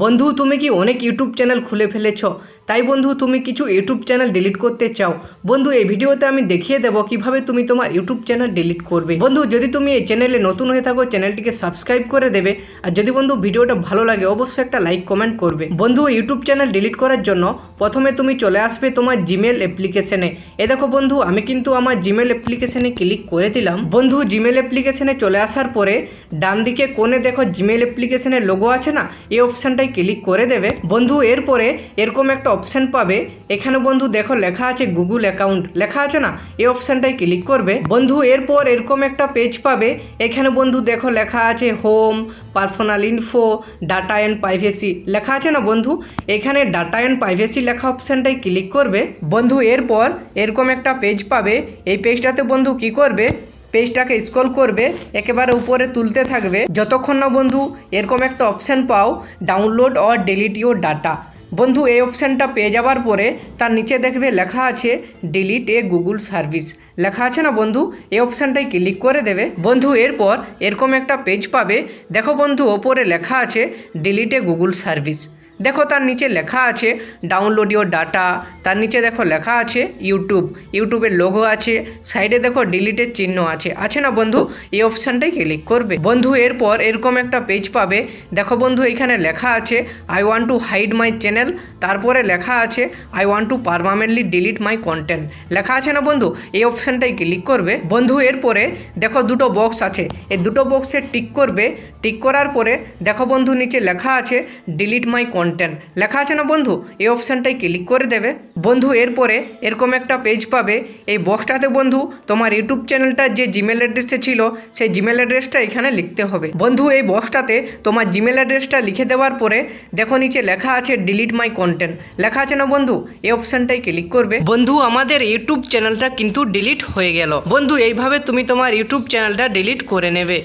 বন্ধু তুমি কি অনেক ইউটিউব চ্যানেল খুলে ফেলেছো? তাই বন্ধু, তুমি কিছু ইউটিউব চ্যানেল ডিলিট করতে চাও। বন্ধু, এই ভিডিওতে আমি দেখিয়ে দেবো কীভাবে তুমি তোমার ইউটিউব চ্যানেল ডিলিট করবে। বন্ধু, যদি তুমি এই চ্যানেলে নতুন হয়ে থাকো, চ্যানেলটিকে সাবস্ক্রাইব করে দেবে। আর যদি বন্ধু ভিডিওটা ভালো লাগে, অবশ্যই একটা লাইক কমেন্ট করবে। বন্ধু ইউটিউব চ্যানেল ডিলিট করার জন্য প্রথমে তুমি চলে আসবে তোমার জিমেল অ্যাপ্লিকেশনে এ। দেখো বন্ধু, আমি কিন্তু আমার জিমেল অ্যাপ্লিকেশনে ক্লিক করে দিলাম। বন্ধু জিমেল অ্যাপ্লিকেশনে চলে আসার পরে ডান দিকে কোণে দেখো জিমেল অ্যাপ্লিকেশনের লোগো আছে না? এই অপশানটাই ক্লিক করে দেবে। বন্ধু, এরপরে এরকম একটা অপশান পাবে। এখানে বন্ধু দেখো লেখা আছে গুগল অ্যাকাউন্ট লেখা আছে না? এই অপশানটাই ক্লিক করবে। বন্ধু, এরপর এরকম একটা পেজ পাবে। এখানে বন্ধু দেখো লেখা আছে home personal info data and privacy লেখা আছে না বন্ধু? এখানে ডাটা অ্যান্ড প্রাইভেসি লেখা অপশানটাই ক্লিক করবে। বন্ধু, এরপর এরকম একটা পেজ পাবে। এই পেজটাতে বন্ধু কি করবে? পেজটাকে স্ক্রল করবে। একেবারে উপরে তুলতে থাকবে। যতক্ষণ না বন্ধু এরকম একটা অপশান পাও download or delete your data বন্ধু, এই অপশানটা পেয়ে যাওয়ার পরে তার নিচে দেখবে লেখা আছে ডিলিট এ গুগল সার্ভিস লেখা আছে না বন্ধু? এই অপশানটাই ক্লিক করে দেবে। বন্ধু, এরপর এরকম একটা পেজ পাবে। দেখো বন্ধু, ওপরে লেখা আছে ডিলিট এ গুগল সার্ভিস দেখো তার নিচে লেখা আছে ডাউনলোড ইউর ডাটা তার নিচে দেখো লেখা আছে ইউটিউব ইউটিউবের লোগো আছে সাইডে দেখো ডিলিটের চিহ্ন আছে। আছে না বন্ধু? এই অপশানটাই ক্লিক করবে। বন্ধু, এরপর এরকম একটা পেজ পাবে। দেখো বন্ধু, এখানে লেখা আছে I want to hide my channel তারপরে লেখা আছে I want to permanently delete my content লেখা আছে না বন্ধু? এই অপশানটাই ক্লিক করবে। বন্ধু, এরপরে দেখো দুটো বক্স আছে। এই দুটো বক্সে টিক করবে। টিক করার পরে দেখো বন্ধু, নিচে লেখা আছে ডিলিট মাই কন্টেন্ট লেখা আছে না বন্ধু? এই অপশানটাই ক্লিক করে দেবে। বন্ধু, এরপরে এরকম একটা পেজ পাবে। এই বক্সটাতে বন্ধু, তোমার ইউটিউব চ্যানেলটা যে জিমেল অ্যাড্রেসে ছিল, সেই জিমেল অ্যাড্রেসটা এখানে লিখতে হবে। বন্ধু, এই বক্সটাতে তোমার জিমেল অ্যাড্রেসটা লিখে দেওয়ার পরে দেখো নিচে লেখা আছে ডিলিট মাই কন্টেন্ট লেখা আছে না বন্ধু? এই অপশানটাই ক্লিক করবে। বন্ধু, আমাদের ইউটিউব চ্যানেলটা কিন্তু ডিলিট হয়ে গেল। বন্ধু, এইভাবে তুমি তোমার ইউটিউব চ্যানেলটা ডিলিট করে নেবে।